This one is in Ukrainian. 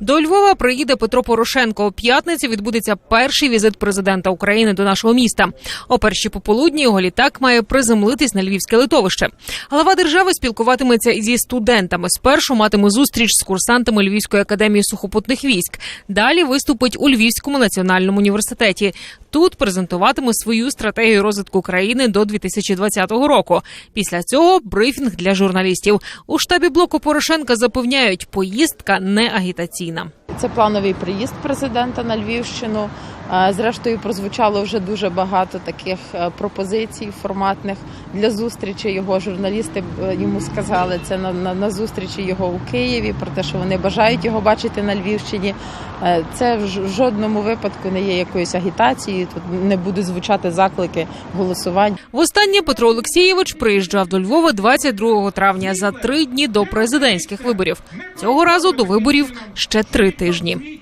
До Львова приїде Петро Порошенко. У п'ятниці відбудеться перший візит президента України до нашого міста. О першій пополудні його літак має приземлитись на львівське литовище. Глава держави спілкуватиметься зі студентами. Спершу матиме зустріч з курсантами Львівської академії сухопутних військ. Далі виступить у Львівському національному університеті. Тут презентуватиме свою стратегію розвитку країни до 2020 року. Після цього брифінг для журналістів. У штабі блоку Порошенка запевняють, поїздка не агітаційна. Це плановий приїзд президента на Львівщину. Е, Зрештою, прозвучало вже дуже багато таких е, пропозицій форматних для зустрічі. Його журналісти е, йому сказали це на, на, на зустрічі його у Києві про те, що вони бажають його бачити на Львівщині. Е, Це в жодному випадку не є якоюсь агітацією. Тут не будуть звучати заклики голосувань. Востаннє Петро Олексійович приїжджав до Львова 22 травня за три дні до президентських виборів. Цього разу до виборів ще три тижні.